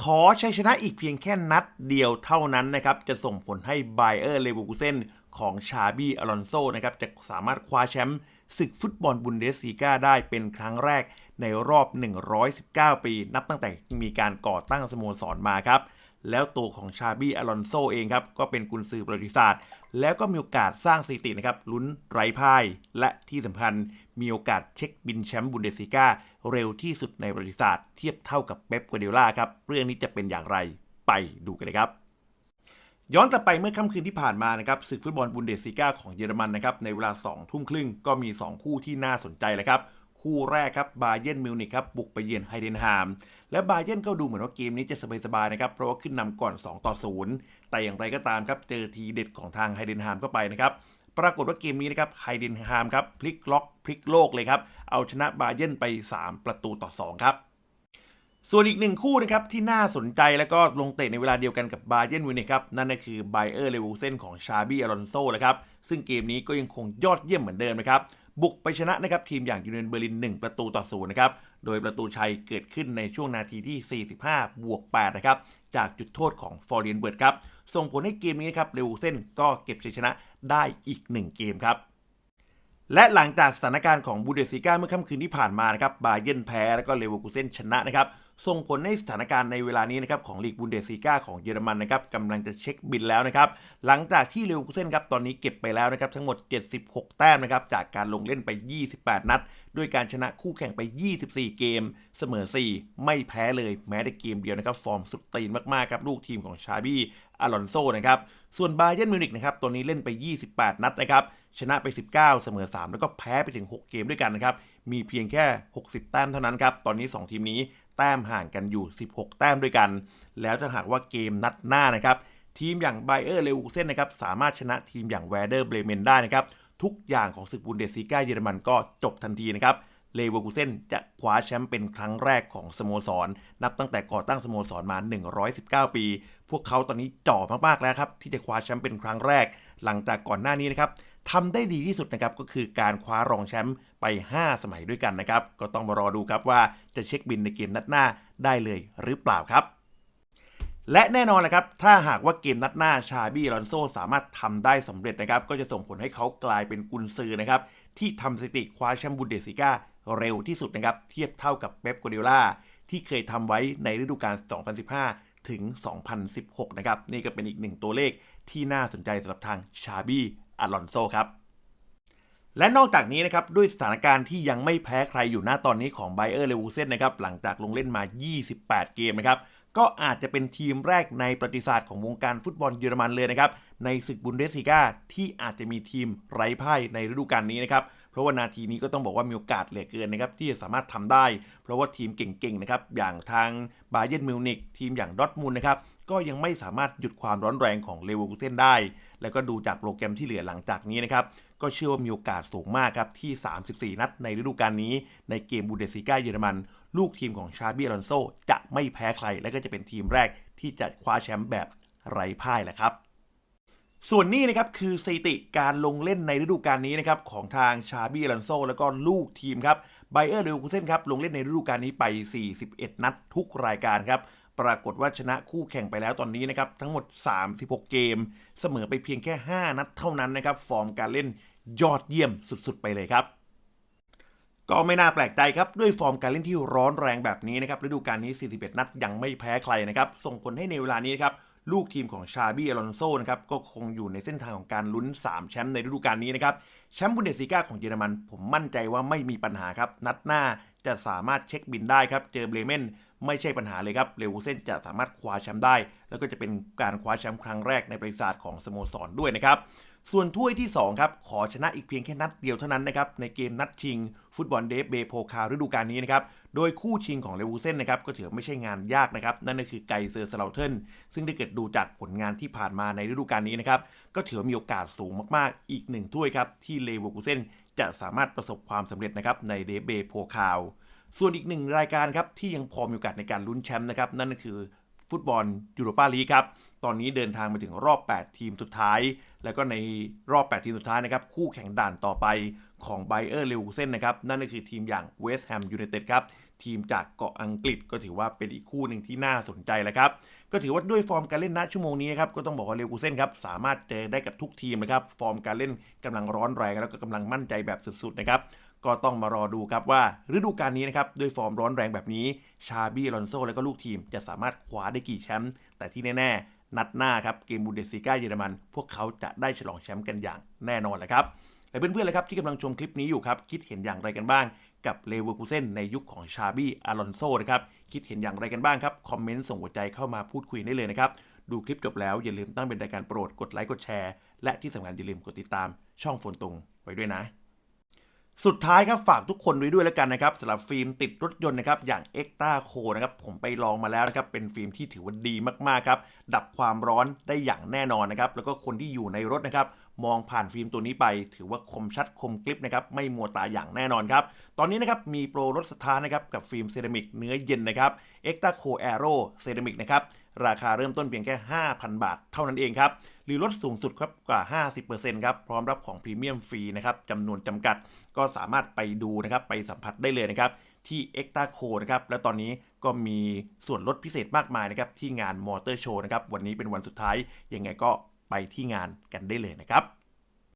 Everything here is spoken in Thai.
ขอชัยชนะอีกเพียงแค่นัดเดียวเท่านั้นนะครับ จะส่งผลให้ไบเออร์เลเวอร์คูเซนของชาบี้อลอนโซนะครับจะสามารถคว้าแชมป์ศึกฟุตบอลบุนเดสซีกาได้เป็นครั้งแรกในรอบ 119 ปี นับตั้งแต่มีการก่อตั้งสโมสรมาครับ แล้วตัวของชาบี้อลอนโซเองครับก็เป็นกุนซือประวัติศาสตร์ แล้วก็มีโอกาสสร้างสถิตินะครับลุ้นไร้พ่าย และที่สำคัญมีโอกาสเช็คบินแชมป์บุนเดสซิก้าเร็วที่สุดในประวัติศาสตร์เทียบเท่ากับเป๊ปกัวเดล่าครับเรื่องนี้จะเป็นอย่างไรไปดูกันเลยครับย้อนกลับไปเมื่อค่ำคืนที่ผ่านมานะครับศึกฟุตบอลบุนเดสซิก้าของเยอรมันนะครับในเวลา2ทุ่มครึ่งก็มี 2 คู่ที่น่าสนใจเลยครับ คู่แรกครับบาเย r n มิวนิกครับบุกไปเยือนไฮเดนฮามและบาเย r n ก็ดูเหมือนว่าเกมนี้จะสบายๆนะครับเพราะว่าขึ้นนำก่อน 2 ต่อ 0 แต่อย่างไรก็ตามครับเจอทีเด็ดของทางไฮเดนฮามเข้าไปนะครับปรากฏว่าเกมนี้นะครับไฮเดนฮามครับพลิกล็อกพลิกโลกเลยครับเอาชนะบาเย r n ไป 3 ประตูต่อ 2 ครับส่วนอีกหนึ่งคู่นะครับที่น่าสนใจแล้วก็ลงเตะในเวลาเดียวกันกับบาเย r n มิวนิกครับ นั่นก็คือไบเออร์เลวูเซนของชาบีอลอนโซนะครับ ซึ่งเกมนี้ก็ยังคงยอดเยี่ยมเหมือนเดิมนะครับ บุกไปชนะนะครับทีมอย่างยูเนียนเบอร์ลิน 1 ประตูต่อศูนย์นะครับ โดยประตูชัยเกิดขึ้นในช่วงนาทีที่ 45 บวก 8 นะครับ จากจุดโทษของฟอร์เรียนเบิร์ดครับ ส่งผลให้เกมนี้นครับเลวูเซนก็เก็บชัยชนะได้อีก 1 เกมครับและหลังจากสถานการณ์ของบูเดสซิก้าเมื่อค่ำคืนที่ผ่านมานะครับบาเย r n แพ้แล้วก็เลเวอร์คูเซนชนะนะครับ ส่งผลให้สถานการณ์ในเวลานี้นะครับของลีกบูนเดสซีกาของเยอรมันนะครับกำลังจะเช็คบินแล้วนะครับ หลังจากที่เลเวอร์คูเซนครับตอนนี้เก็บไปแล้วนะครับทั้งหมด 76 แต้มนะครับจากการลงเล่นไป 28 นัด ด้วยการชนะคู่แข่งไป 24 เกม เสมอ 4 ไม่แพ้เลยแม้แต่เกมเดียวนะครับฟอร์มสุดตีนมากๆครับลูกทีมของชาบี้อลอนโซนะครับส่วนบาเย r n มิวนิกนะครับตัวนี้เล่นไป 28 นัดนะครับชนะไป 19 เสมอ 3 แล้วก็แพ้ไปถึง 6 เกมด้วยกันนะครับมีเพียงแค่ 60 แต้มเท่านั้นครับตอนนี้ 2 ทีมนี้ แต้มห่างกันอยู่ 16 แต้มด้วยกัน แล้วถ้าหากว่าเกมนัดหน้านะครับ ทีมอย่างไบเออร์เลวูเซนนะครับสามารถชนะทีมอย่างแวเดอร์เบรเมนได้นะครับ ทุกอย่างของศึกบุนเดสซีกาเยอรมันก็จบทันทีนะครับเลเวอร์คูเซนจะคว้าแชมป์เป็นครั้งแรกของสโมสร นับตั้งแต่ก่อตั้งสโมสรมา 119 ปี พวกเขาตอนนี้จ่อมากๆแล้วครับ ที่จะคว้าแชมป์เป็นครั้งแรก หลังจากก่อนหน้านี้นะครับ ทำได้ดีที่สุดนะครับก็คือการคว้ารองแชมป์ไป 5 สมัยด้วยกันนะครับ ก็ต้องมารอดูครับว่าจะเช็คบินในเกมนัดหน้าได้เลยหรือเปล่าครับ และแน่นอนแหละครับ ถ้าหากว่าเกมนัดหน้าชาบี้ลอนโซสามารถทำได้สำเร็จนะครับ ก็จะส่งผลให้เขากลายเป็นกุนซือนะครับ ที่ทำสถิติคว้าแชมป์บุนเดสิก้าเร็วที่สุดนะครับ เทียบเท่ากับเป๊ปกัวเดล่าที่เคยทำไว้ในฤดูกาล 2015 ถึง 2016 นะครับ นี่ก็เป็นอีกหนึ่งตัวเลขที่น่าสนใจสำหรับทางชาบี้ อลอนโซครับ และนอกจากนี้นะครับด้วยสถานการณ์ที่ยังไม่แพ้ใครอยู่หน้าตอนนี้ของไบเออร์เลวูเซนนะครับหลังจากลงเล่นมา 28 เกมนะครับก็อาจจะเป็นทีมแรกในประวัติศาสตร์ของวงการฟุตบอลเยอรมันเลยนะครับในศึกบุนเดสซิก้าที่อาจจะมีทีมไร้พ่ายในฤดูกาลนี้นะครับเพราะว่านาทีนี้ก็ต้องบอกว่ามีโอกาสเหลือเกินนะครับที่จะสามารถทำได้ เพราะว่าทีมเก่งๆนะครับอย่างทางบาเย r n มิวนิกทีมอย่างดอทมูลนะครับก็ยังไม่สามารถหยุดความร้อนแรงของเลเวอร์คูเซนได้ แล้วก็ดูจากโปรแกรมที่เหลือหลังจากนี้นะครับก็เชื่อว่ามีโอกาสสูงมากครับที่ 34 นัดในฤดูกาลนี้ในเกมบูเดสซิก้าเยอรมัน ลูกทีมของชาบีอลอนโซจะไม่แพ้ใคร และก็จะเป็นทีมแรกที่จะคว้าแชมป์แบบไร้พ่ายแหละครับส่วนนี้นะครับคือสถิติการลงเล่นในฤดูกาลนี้นะครับของทางชาบีอลอนโซแล้วก็ลูกทีมครับไบเออร์เลคูเซนครับลงเล่นในฤดูกาลนี้ไป 41 นัดทุกรายการครับ ปรากฏว่าชนะคู่แข่งไปแล้วตอนนี้นะครับ ทั้งหมด 36 เกม เสมอไปเพียงแค่ 5 นัดเท่านั้นนะครับ ฟอร์มการเล่นยอดเยี่ยมสุดๆ ไปเลยครับก็ไม่น่าแปลกใจครับ ด้วยฟอร์มการเล่นที่ร้อนแรงแบบนี้นะครับฤดูกาลนี้ 41 นัดยังไม่แพ้ใครนะครับ ส่งผลให้ในเวลานี้ครับ ลูกทีมของชาบี้อลอนโซนะครับก็คงอยู่ในเส้นทางของการลุ้น 3 แชมป์ในฤดูกาลนี้นะครับแชมป์บุนเดสิก้าของเยอรมัน ผมมั่นใจว่าไม่มีปัญหาครับ นัดหน้าจะสามารถเช็คบินได้ครับ เจอเบรเมนไม่ใช่ปัญหาเลยครับเลวูเซนจะสามารถคว้าแชมป์ได้ แล้วก็จะเป็นการคว้าแชมป์ครั้งแรกในประวัติศาสตร์ของสโมสรด้วยนะครับ ส่วนถ้วยที่ 2 ครับ ขอชนะอีกเพียงแค่นัดเดียวเท่านั้นนะครับ ในเกมนัดชิง ฟุตบอลเดฟเบโพคาฤดูกาลนี้นะครับ โดยคู่ชิงของเลวูเซนนะครับ ก็ถือไม่ใช่งานยากนะครับ นั่นก็คือไกเซอร์สลาเทนซึ่งได้เกิดดูจากผลงานที่ผ่านมาในฤดูกาลนี้นะครับ ก็ถือมีโอกาสสูงมากๆ อีกหนึ่งถ้วยครับที่เลวูเซนจะสามารถประสบความสำเร็จนะครับในเดฟเบโพคาส่วนอีกหนึ่งรายการครับที่ยังพอมีโอกาสในการลุ้นแชมป์นะครับนั่นก็คือ ฟุตบอลยูโรปาลีกครับ ตอนนี้เดินทางมาถึงรอบ 8 ทีมสุดท้าย แล้วก็ในรอบ 8 ทีมสุดท้ายนะครับคู่แข่งด่านต่อไปของไบเออร์เลวเซนนะครับนั่นก็คือทีมอย่างเวสต์แฮมยูไนเต็ดครับทีมจากเกาะอังกฤษก็ถือว่าเป็นอีกคู่หนึ่งที่น่าสนใจแล้วครับ ก็ถือว่าด้วยฟอร์มการเล่นณชั่วโมงนี้ครับก็ต้องบอกว่าเลวกูเซนครับสามารถเจอได้กับทุกทีมนะครับ ฟอร์มการเล่นกำลังร้อนแรงแล้วก็กำลังมั่นใจแบบสุดๆนะครับ ก็ต้องมารอดูครับว่าฤดูกาลนี้นะครับด้วยฟอร์มร้อนแรงแบบนี้ชาบี้ลอนโซและก็ลูกทีมจะสามารถคว้าได้กี่แชมป์แต่ที่แน่ ๆ นัดหน้าครับเกมบูเดสซิก้าเยอรมัน พวกเขาจะได้ฉลองแชมป์กันอย่างแน่นอนแหละครับและเพื่อนๆเลยครับที่กำลังชมคลิปนี้อยู่ครับคิดเห็นอย่างไรกันบ้างกับเลเวอร์คูเซนในยุคของชาบี้อลอนโซนะครับคิดเห็นอย่างไรกันบ้างครับคอมเมนต์ส่งหัวใจเข้ามาพูดคุยได้เลยนะครับดูคลิปจบแล้วอย่าลืมตั้งเป็นรายการโปรดกดไลค์กดแชร์ และที่สำคัญอย่าลืมกดติดตามช่องโฟนตรงไว้ด้วยนะ สุดท้ายครับฝากทุกคนไว้ด้วยแล้วกันนะครับสำหรับฟิล์มติดรถยนต์นะครับอย่าง e x t a c o นะครับผมไปลองมาแล้วนะครับเป็นฟิล์มที่ถือว่าดีมากๆครับดับความร้อนได้อย่างแน่นอนนะครับแล้วก็คนที่อยู่ในรถนะครับมองผ่านฟิล์มตัวนี้ไป ถือว่าคมชัดคมกริบนะครับไม่มัวตาอย่างแน่นอนครับตอนนี้นะครับมีโปรลดสถานนะครับกับฟิล์มเซรามิกเนื้อเย็นนะครับ e x t a c o Aero เซรามิกนะครับ ราคาเริ่มต้นเพียงแค่ 5,000 บาทเท่านั้นเองครับ หรือลดสูงสุดครับกว่า 50%ครับ พร้อมรับของพรีเมียมฟรีนะครับจำนวนจำกัดก็สามารถไปดูนะครับ ไปสัมผัสได้เลยนะครับ ที่ e x t a c o นะครับ และตอนนี้ก็มีส่วนลดพิเศษมากมายนะครับ ที่งานมอเตอร์โชว์นะครับ วันนี้เป็นวันสุดท้าย ยังไงก็ไปที่งานกันได้เลยนะครับ